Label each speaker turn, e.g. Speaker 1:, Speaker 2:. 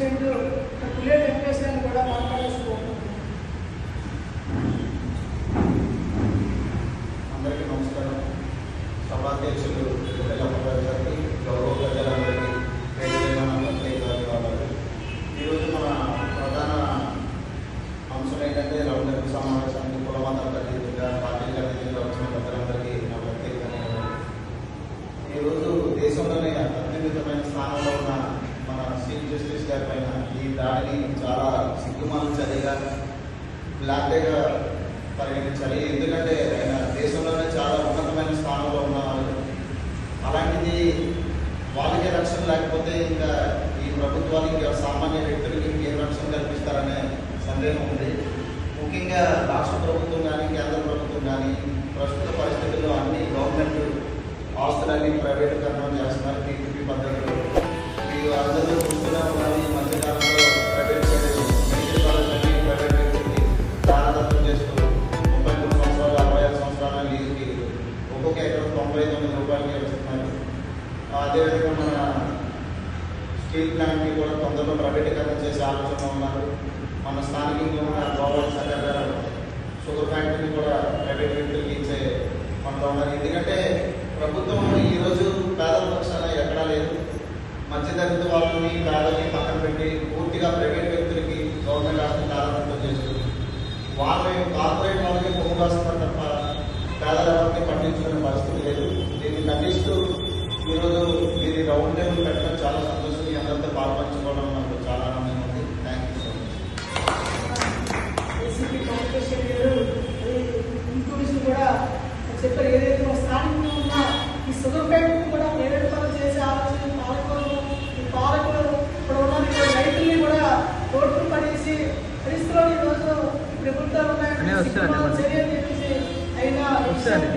Speaker 1: President పుల్లే వెంకటేష్ కూడా మాట్లాడేసుకోవాలి
Speaker 2: అందరికీ నమస్కారం. సభాధ్యక్షులు ఎల్లప్పగారు గారికి గౌరవ ప్రజలందరికీ ఈరోజు మన ప్రధాన అంశం ఏంటంటే రౌండ్ సమావేశానికి కులమతాలకు అతీతంగా పార్టీలకు అతీతంగా వచ్చిన ప్రజలందరికీ నా ప్రత్యేక ఈరోజు దేశంలోనే అత్యున్నతమైన స్థానంలో ఉన్న చీఫ్ జస్టిస్ గారి పైన ఈ దాడిని చాలా సిగ్గుమాల చర్యగా బ్లాక్ పరిగణించాలి. ఎందుకంటే ఆయన దేశంలోనే చాలా ఉన్నతమైన స్థానంలో ఉన్నారు అలాంటిది వాళ్ళకి రక్షణ లేకపోతే ఇంకా ఈ ప్రభుత్వానికి ఇంకా సామాన్య వ్యక్తులకి ఇంకేం రక్షణ కల్పిస్తారనే సందేహం ఉంది. ముఖ్యంగా రాష్ట్ర ప్రభుత్వం కానీ కేంద్ర ప్రభుత్వం కానీ ప్రస్తుత పరిస్థితుల్లో అన్ని గవర్నమెంట్ ఆస్తులన్నీ ప్రైవేటీకరణ చేస్తున్నారు ఒక్కొక్క ఎకరం తొంభై తొమ్మిది రూపాయలకి ఇస్తున్నారు అదేవిధంగా మన స్టీల్ ప్లాంట్ని కూడా తొందరలో ప్రైవేటీకరణ చేసే ఆలోచన ఉన్నారు. మన స్థానికంగా ఉన్న గోవాల్ సగర్ గారు షుగర్ ఫ్యాక్టరీని కూడా ప్రైవేట్ వ్యక్తులకి ఇచ్చే మనతో ఉన్నారు. ఎందుకంటే ప్రభుత్వం ఈరోజు పేదల పక్షాన ఎక్కడా లేదు. మధ్యతరగతి వాళ్ళని పేదల్ని పక్కన పెట్టి పూర్తిగా ప్రైవేట్ వ్యక్తులకి గవర్నమెంట్ ఆస్తి ప్రారంభం చేస్తుంది. వాళ్ళని కార్పొరేట్ వాళ్ళకి భూమి కాస్తున్నారు తప్ప పేదలు ఎవరిని పరిస్థితి లేదు. దీన్ని ఖండిస్తూ ఈరోజు మీరు రౌండ్ టేబుల్ పెట్టడం చాలా సంతోషం మీ అందరితో పాల్పంచుకోవడం నాకు చాలా ఆనందంగా ఉంది. థ్యాంక్ యూ సో
Speaker 1: మచ్ కూడా చెప్పారు. ఏదైతే స్థానికంగా ఉన్న ఈ కూడా చేసే పరిస్థితుల్లో ప్రభుత్వాలు చెప్పేసి అంశాన్ని